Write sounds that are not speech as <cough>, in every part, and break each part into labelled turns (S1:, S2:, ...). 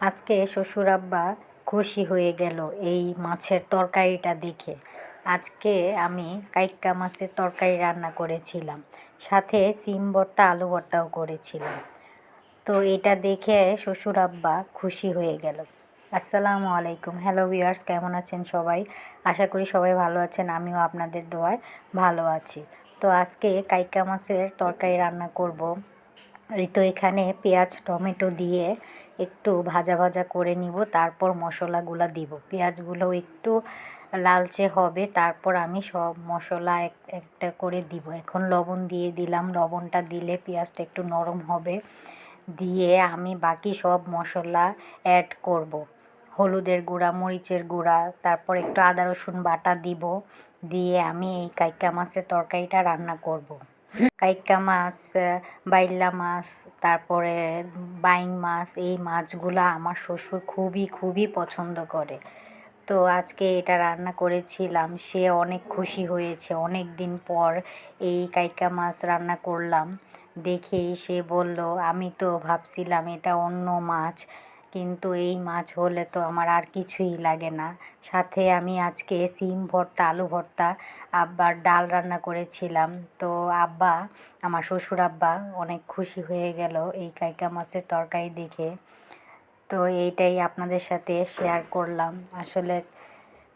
S1: আজকে শ্বশুর আব্বা খুশি হয়ে গেল এই মাছের তরকারিটা দেখে। আজকে আমি কাইক্কা মাছের তরকারি রান্না করেছিলাম, সাথে সিম ভর্তা, আলু ভর্তাও করেছিলাম। তো এটা দেখে শ্বশুর আব্বা খুশি হয়ে গেল। আসসালামু আলাইকুম। হ্যালো ভিউয়ার্স কেমন আছেন সবাই? আশা করি সবাই ভালো আছেন, আমিও আপনাদের দোয়ায় ভালো আছি। তো আজকে কাইক্কা মাছের তরকারি রান্না করব। এই তো এখানে পেঁয়াজ, টমেটো দিয়ে একটু ভাজা ভাজা করে নিব, তারপর মশলাগুলো দিব পেঁয়াজগুলো একটু লালচে হবে, তারপর আমি সব মশলা এক, একটা করে দিব এখন লবণ দিয়ে দিলাম, লবণটা দিলে পেঁয়াজটা একটু নরম হবে দিয়ে আমি বাকি সব মশলা অ্যাড করব। হলুদের গুঁড়া, মরিচের গুঁড়া, তারপর একটু আদা রসুন বাটা দিব দিয়ে আমি এই কাইকা মাছের তরকারিটা রান্না করব। কাইকা মাছ, বাইল্লা মাছ, তারপরে বাইং মাছ, এই মাছগুলা আমার শ্বশুর খুবই খুবই পছন্দ করে। তো আজকে এটা রান্না করেছিলাম, সে অনেক খুশি হয়েছে। অনেক দিন পর এই কাইকা মাছ রান্না করলাম। দেখেই সে বলল, আমি তো ভাবছিলাম এটা অন্য মাছ। কিন্তু এই মাছ হলে তো আমার আর কিছুই লাগে না। সাথে আমি আজকে সিম ভর্তা, আলু ভর্তা, আব্বার ডাল রান্না করেছিলাম। তো আব্বা, আমার শ্বশুর আব্বা অনেক খুশি হয়ে গেল এই কাইকা মাছের তরকারি দেখে। তো এইটাই আপনাদের সাথে শেয়ার করলাম। আসলে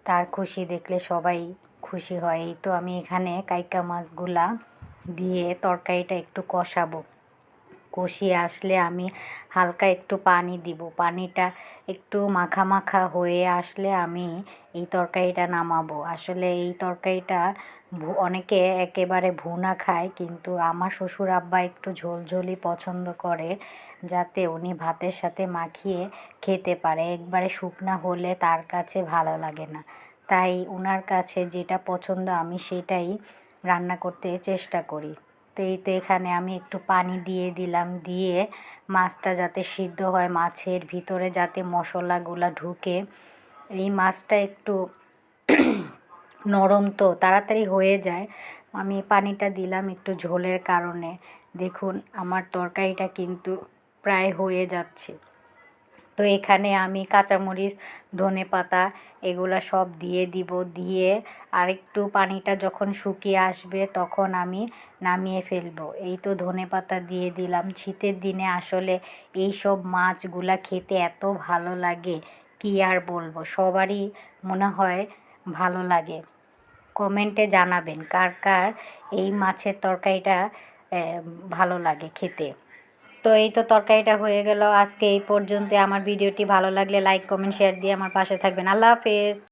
S1: তার খুশি দেখলে সবাই খুশি হয়। এই তো আমি এখানে কাইকা মাছগুলা দিয়ে তরকারিটা একটু কষাবো। কষিয়ে আসলে আমি হালকা একটু পানি দিব। পানিটা একটু মাখা মাখা হয়ে আসলে আমি এই তরকারিটা নামাবো। আসলে এই তরকারিটা অনেকে একেবারে ভুনা খায় কিন্তু আমার শ্বশুর আব্বা একটু ঝোলঝোলি পছন্দ করে যাতে উনি ভাতের সাথে মাখিয়ে খেতে পারে। একবারে শুকনা হলে তার কাছে ভালো লাগে না। তাই উনার কাছে যেটা পছন্দ আমি সেটাই রান্না করতে চেষ্টা করি। তো এই তো এখানে আমি একটু পানি দিয়ে দিলাম, দিয়ে মাছটা যাতে সিদ্ধ হয় মাছের ভিতরে, যাতে মশলাগুলো ঢুকে। এই মাছটা একটু <clears throat> নরম তো, তাড়াতাড়ি হয়ে যায়। আমি পানিটা দিলাম একটু ঝোলের কারণে। দেখুন, আমার তরকারিটা কিন্তু প্রায় হয়ে যাচ্ছে। তো এখানে আমি কাঁচামরিচ ধনে পাতা এগুলো সব দিয়ে দিব, দিয়ে আর একটু পানিটা যখন শুকিয়ে আসবে তখন আমি নামিয়ে ফেলব। এই তো ধনে পাতা দিয়ে দিলাম। শীতের দিনে আসলে এই সব মাছগুলা খেতে এত ভালো লাগে, কি আর বলব? সবারই মনে হয় ভালো লাগে। কমেন্টে জানাবেন কার কার এই মাছের তরকারিটা ভালো লাগে খেতে। তো এই তো তরকারিটা হয়ে গেল। আজকে এই পর্যন্ত আমার ভিডিওটি ভালো লাগলে লাইক কমেন্ট শেয়ার দিয়ে আমার পাশে থাকবেন। আল্লাহ হাফেজ।